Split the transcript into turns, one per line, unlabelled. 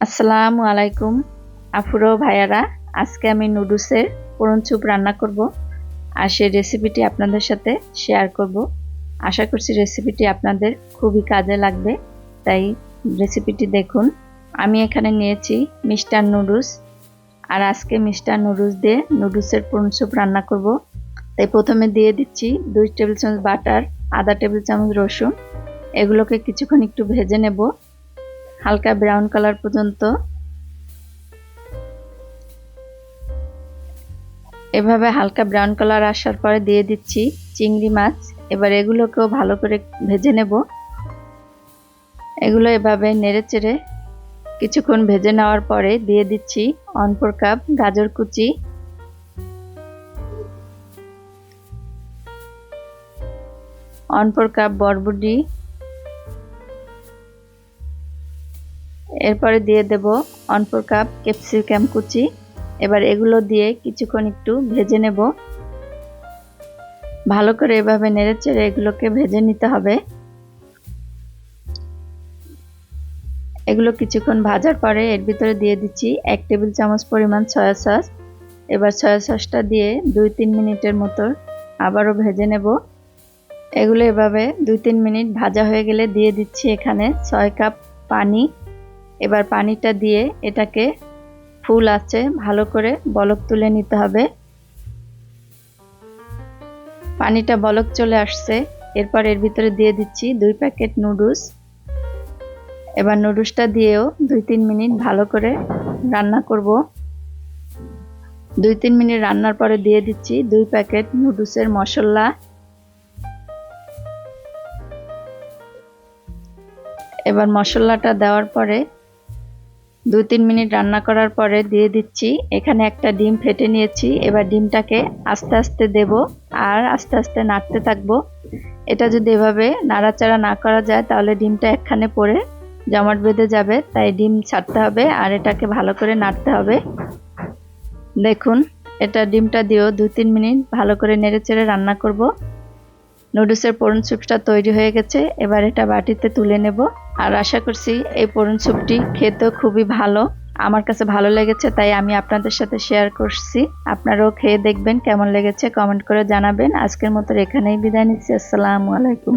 আসসালামু আলাইকুম আফুরো ভাইয়ারা, আজকে আমি নুডলসের পুরন চুপ রান্না করব আর সেই রেসিপিটি আপনাদের সাথে শেয়ার করব। আশা করছি রেসিপিটি আপনাদের খুবই কাজে লাগবে, তাই রেসিপিটি দেখুন। আমি এখানে নিয়েছি মিস্টার নুডলস আর আজকে মিস্টার নুডলস দিয়ে নুডলসের পুরন চুপ রান্না করব। তাই প্রথমে দিয়ে দিচ্ছি দুই টেবিল চামচ বাটার, আধা টেবিল চামচ রসুন, এগুলোকে কিছুক্ষণ একটু ভেজে নেব। হালকা ব্রাউন কালার পর্যন্ত। এভাবে হালকা ব্রাউন কালার আসার পরে দিয়ে দিচ্ছি চিংড়ি মাছ। এবার এগুলোকেও ভালো করে ভেজে নেব। এগুলো এভাবে নেড়ে চেড়ে কিছুক্ষণ ভেজে নেওয়ার পরে দিয়ে দিচ্ছি অনপর কাপ গাজর কুচি। অনপর কাপ বরবটি। এরপরে দিয়ে দেব অনফোর কাপ ক্যাপসিকাম কুচি। এবার এগুলো দিয়ে কিছুক্ষণ একটু ভেজে নেব। ভালো করে এভাবে নেড়ে চেড়ে এগুলোকে ভেজে নিতে হবে। এগুলো কিছুক্ষণ ভাজার পরে এর ভিতরে দিয়ে দিচ্ছি এক টেবিল চামচ পরিমাণ সয়া সস এবার সয়া সসটা দিয়ে দুই তিন মিনিটের মতো আবারও ভেজে নেব। এগুলো এভাবে দুই তিন মিনিট ভাজা হয়ে গেলে দিয়ে দিচ্ছি এখানে ছয় কাপ পানি। এবার পানিটা দিয়ে এটাকে ফুল আছে, ভালো করে বলক তুলে নিতে হবে। পানিটা বলক চলে আসছে, এরপর এর ভিতরে দিয়ে দিচ্ছি দুই প্যাকেট নুডলস। এবার নুডলসটা দিয়েও দুই তিন মিনিট ভালো করে রান্না করব। দুই তিন মিনিট রান্নার পরে দিয়ে দিচ্ছি দুই প্যাকেট নুডলসের মশলা। এবার মশলাটা দেওয়ার পরে দু তিন মিনিট রান্না করার পরে দিয়ে দিচ্ছি। এখানে একটা ডিম ফেটে নিয়েছি। এবার ডিমটাকে আস্তে আস্তে দেব আর আস্তে আস্তে নাড়তে থাকব। এটা যদি এভাবে নাড়াচাড়া না করা যায়, তাহলে ডিমটা একখানে পরে জমাট বেঁধে যাবে। তাই ডিম ছাড়তে হবে আর এটাকে ভালো করে নাড়তে হবে। দেখুন, এটা ডিমটা দিয়েও দু তিন মিনিট ভালো করে নেড়ে চেড়ে রান্না করব। নুডলসের পরন স্যুপটা তৈরি হয়ে গেছে, এবার এটা বাটিতে তুলে নেব। আর আশা করছি এই পরন স্যুপটি খেতেও খুবই ভালো। আমার কাছে ভালো লেগেছে, তাই আমি আপনাদের সাথে শেয়ার করছি। আপনারাও খেয়ে দেখবেন কেমন লেগেছে কমেন্ট করে জানাবেন। আজকের মতো এখানেই বিদায় নিচ্ছি, আসসালামু আলাইকুম।